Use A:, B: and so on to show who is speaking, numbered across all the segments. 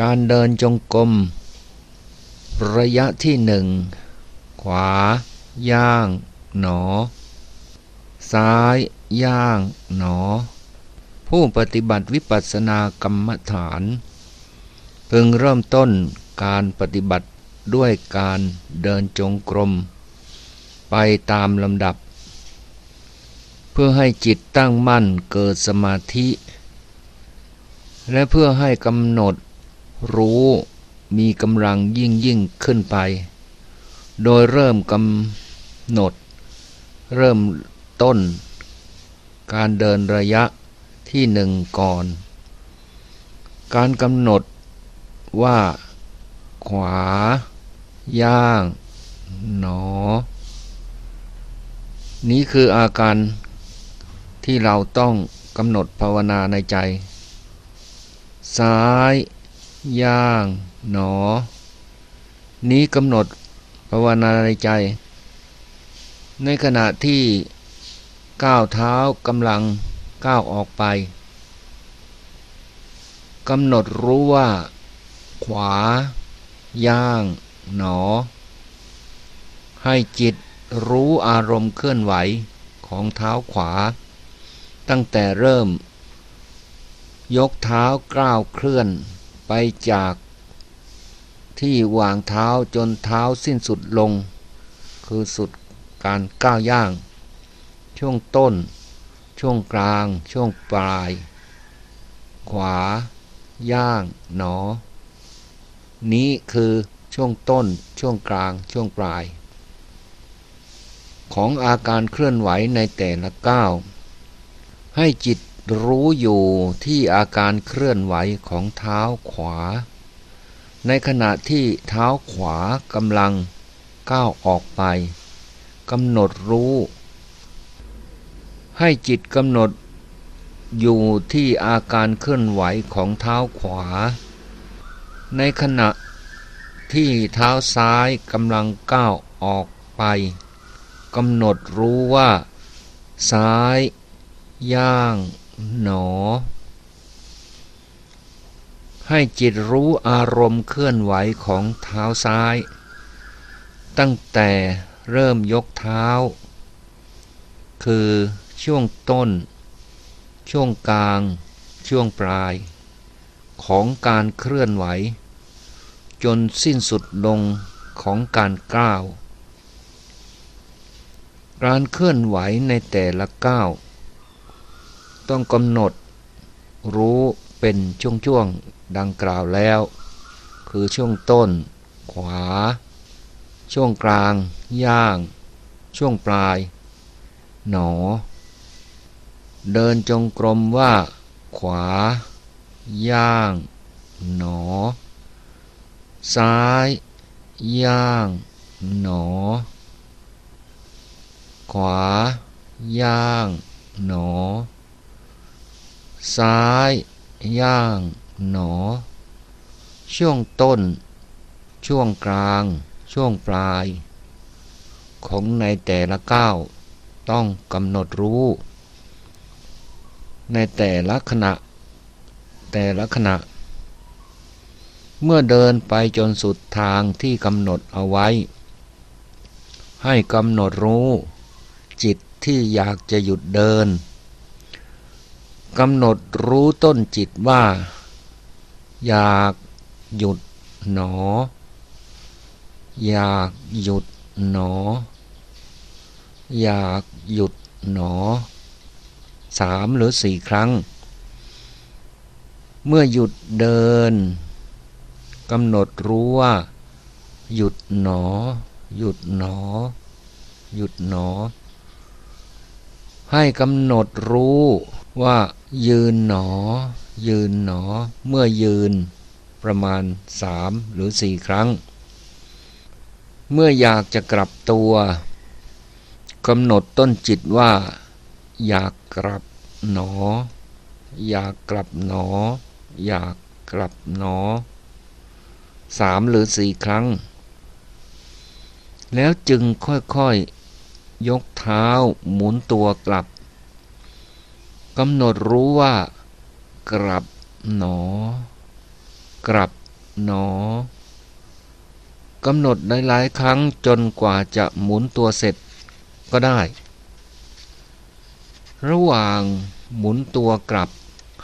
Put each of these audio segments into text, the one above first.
A: การเดินจงกรม ระยะที่หนึ่งขวา ย่าง หนอ ซ้าย ย่าง หนอ ผู้ปฏิบัติวิปัสสนากรรมฐาน พึงเริ่มต้นการปฏิบัติด้วยการเดินจงกรม ไปตามลำดับ เพื่อให้จิตตั้งมั่นเกิดสมาธิ และเพื่อให้กำหนด รู้มีกำลังยิ่งยิ่งขึ้นไป โดยเริ่มกำหนด เริ่มต้น การเดินระยะที่หนึ่งก่อน การกำหนดว่า ขวา ย่าง หนอ นี้คืออาการที่เราต้องกำหนดภาวนาในใจ ซ้าย ย่าง หนอ นี้กำหนดภาวนาในใจ ในขณะที่ก้าวเท้ากำลังก้าวออกไปกำหนดรู้ว่า ขวา ย่าง หนอ ให้จิตรู้อารมณ์เคลื่อนไหวของเท้าขวา ตั้งแต่เริ่ม ยกเท้าก้าวเคลื่อน ไปจากที่วางเท้าจนเท้าสิ้นสุดลง คือสุดการก้าวย่าง ช่วงต้น ช่วงกลาง ช่วงปลาย ขวา ย่าง หนอ นี้คือช่วงต้น ช่วงกลาง ช่วงปลาย ของอาการเคลื่อนไหวในแต่ละก้าวให้จิต รู้อยู่ที่อาการเคลื่อนไหวของเท้าขวา ในขณะที่เท้าขวากำลังก้าวออกไปกำหนดรู้ ให้จิตกำหนดอยู่ที่อาการเคลื่อนไหวของเท้าขวา ในขณะที่เท้าซ้ายกำลังก้าวออกไปกำหนดรู้ว่า ซ้าย ย่าง หนอ ให้จิตรู้อารมณ์เคลื่อนไหวของเท้าซ้าย ตั้งแต่เริ่มยกเท้า คือช่วงต้น ช่วงกลาง ช่วงปลาย ของการเคลื่อนไหว จนสิ้นสุดลงของการก้าว การเคลื่อนไหวในแต่ละก้าว ต้องกำหนดรู้เป็นช่วงๆดังกล่าวแล้ว คือช่วงต้น ขวา ช่วงกลาง ย่าง ช่วงปลาย หนอ เดินจงกรมว่า ขวา ย่าง หนอ ซ้าย ย่าง หนอ ขวา ย่าง หนอ ซ้าย ย่าง หนอ ช่วงต้น ช่วงกลาง ช่วงปลาย ของในแต่ละก้าวต้องกำหนดรู้ ในแต่ละขณะ แต่ละขณะ เมื่อเดินไปจนสุดทางที่กำหนดเอาไว้ ให้กำหนดรู้ จิตที่อยากจะหยุดเดิน กำหนดรู้ต้นจิตว่า อยากหยุดหนอ อยากหยุดหนอ อยากหยุดหนอสามหรือสี่ครั้ง เมื่อหยุดเดินกำหนดรู้ว่า หยุดหนอ หยุดหนอ หยุดหนอ ให้กำหนดรู้ ว่ายืนหนอ ยืนหนอ เมื่อยืนประมาณสามหรือสี่ครั้ง เมื่ออยากจะกลับตัวกำหนดต้นจิตว่า อยากกลับหนอ อยากกลับหนอ อยากกลับหนอสามหรือสี่ครั้ง แล้วจึงค่อยๆยกเท้าหมุนตัวกลับ กำหนดรู้ว่า กลับหนอ กลับหนอกำหนดหลายๆ ครั้งจนกว่าจะหมุนตัวเสร็จก็ได้ ระหว่างหมุนตัวกลับ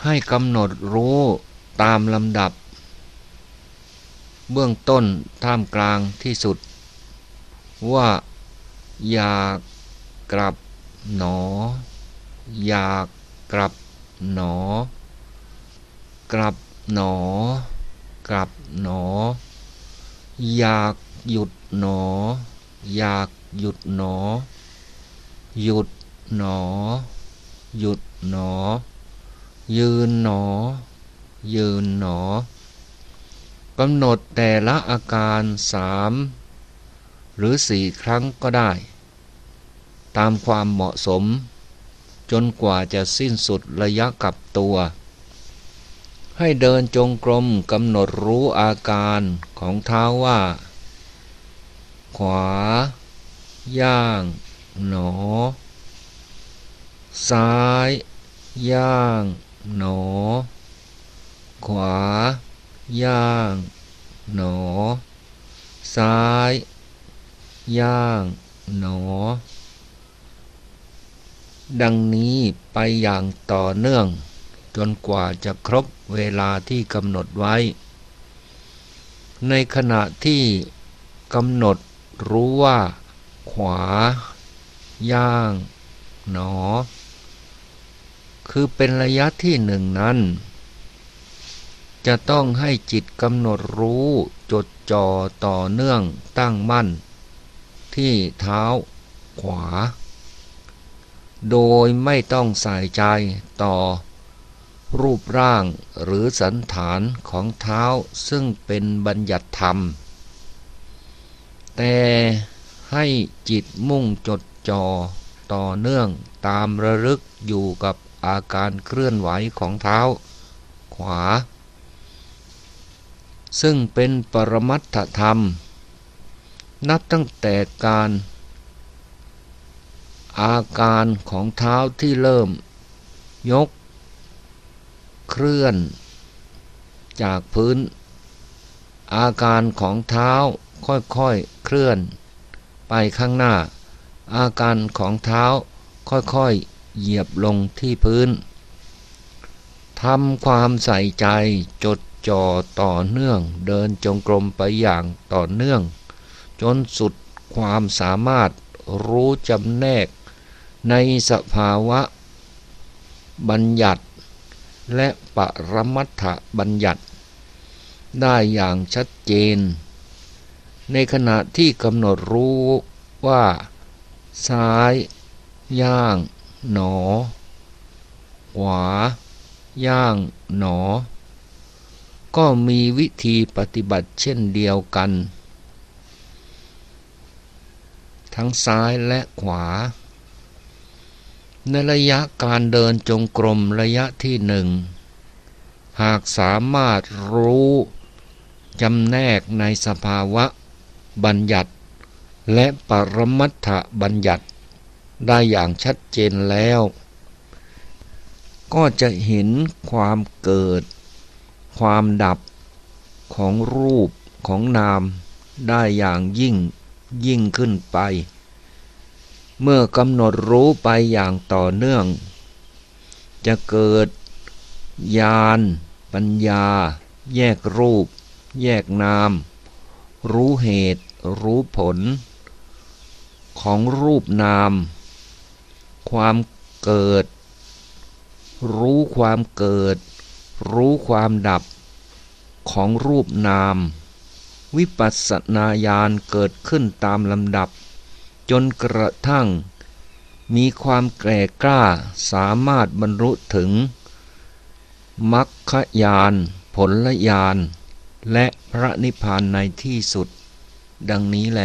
A: ให้กำหนดรู้ตามลำดับ เบื้องต้นท่ามกลางที่สุด ว่าอยากกลับหนอ อยาก กลับหนอ กลับหนอ กลับหนอ อยากหยุดหนอ อยากหยุดหนอ หยุดหนอ หยุดหนอ ยืนหนอ ยืนหนอกำหนดแต่ละอาการสามหรือสี่ครั้งก็ได้ ตามความเหมาะสม จนกว่าจะสิ้นสุดระยะกับตัว ให้เดินจงกรมกำหนดรู้อาการของเท้าว่า ขวา ย่าง หนอ ซ้าย ย่าง หนอ ขวา ย่าง หนอ ซ้าย ย่าง หนอ ดังนี้ไปอย่างต่อเนื่อง จนกว่าจะครบเวลาที่กำหนดไว้ ในขณะที่กำหนดรู้ว่า ขวา ย่าง หนอ คือเป็นระยะที่หนึ่งนั้น จะต้องให้จิตกำหนดรู้จดจ่อต่อเนื่องตั้งมั่น ที่เท้าขวา โดยไม่ต้องใส่ใจต่อ รูปร่างหรือสันฐานของเท้าซึ่งเป็นบัญญัติธรรม แต่ให้จิตมุ่งจดจ่อต่อเนื่องตามระลึกอยู่กับอาการเคลื่อนไหวของเท้า ขวา ซึ่งเป็นปรมัตถธรรม นับตั้งแต่การ อาการของเท้าที่เริ่ม ยก เคลื่อน จากพื้น อาการของเท้าค่อยๆเคลื่อน ไปข้างหน้า อาการของเท้าค่อยๆเหยียบลงที่พื้นทำความใส่ใจจดจ่อต่อเนื่อง เดินจงกรมไปอย่างต่อเนื่อง จนสุดความสามารถรู้จำแนก ในสภาวะบัญญัติ และปรมัตถบัญญัติ ได้อย่างชัดเจน ในขณะที่กำหนดรู้ว่า ซ้าย ย่าง หนอ ขวา ย่าง หนอ ก็มีวิธีปฏิบัติเช่นเดียวกัน ทั้งซ้ายและขวา ในระยะการเดินจงกรมระยะที่หนึ่ง หากสามารถรู้จำแนกในสภาวะบัญญัติ และปรมัตถบัญญัติได้อย่างชัดเจนแล้ว ก็จะเห็นความเกิด ความดับของรูปของนามได้อย่างยิ่งยิ่งขึ้นไป เมื่อกำหนดรู้ไปอย่างต่อเนื่อง จะเกิดญาณปัญญา แยกรูป แยกนาม รู้เหตุ รู้ผล ของรูปนาม ความเกิด รู้ความเกิด รู้ความดับ ของรูปนาม วิปัสสนาญาณเกิดขึ้นตามลำดับ จนกระทั่ง มีความแก่กล้าสามารถบรรลุถึงมรรคญาณผลญาณและพระนิพพานในที่สุด ดังนี้แล